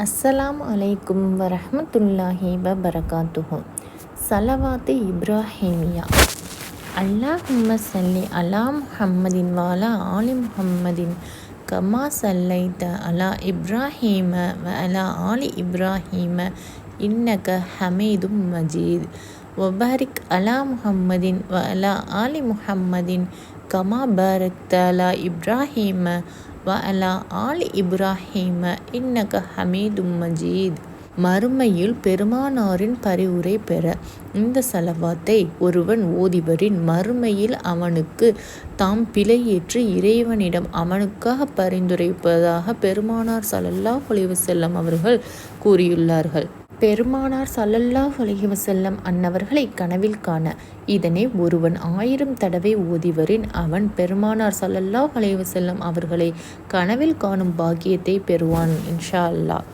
அஸ்ஸலாம் அலைக்கும் வரஹமத்துல்லாஹி வபரகாத்துஹு. சலவாத்து இப்ராஹிமியா. அல்லாஹும்ம சல்லி அலா முஹம்மதின் வாலா ஆலி முஹம்மதின் கமா சல்லைத்த அலா இப்ராஹீம வ அலா ஆலி இப்ராஹீம. இன்னக ஹமீதும் மஜீத். ஒபாரிக் அலா முஹம்மதின் வ அலா ஆலி முஹம்மதின் கமா பாரக்த அலா இப்ராஹீம வ அலா ஆலி இப்ராஹீம இன்னக ஹமீது மஜீத் மறுமையில் பெருமானாரின் பரிவுரை பெற இந்த செலவாத்தை ஒருவன் ஓதிவரின் மறுமையில் அவனுக்கு தாம் பிழையேற்று இறைவனிடம் அவனுக்காக பரிந்துரைப்பதாக பெருமானார் ஸல்லல்லாஹு அலைஹி செல்லம் அவர்கள் கூறியுள்ளார்கள். பெருமானார் சல்லல்லாஹ் அலைஹி செல்லம் அன்னவர்களை கனவில் காண இதனை ஒருவன் ஆயிரம் தடவை ஓதிவரின் அவன் பெருமானார் சல்லல்லாஹ் அலைஹி செல்லம் அவர்களை கனவில் காணும் பாக்கியத்தை பெறுவான் இன்ஷா அல்லாஹ்.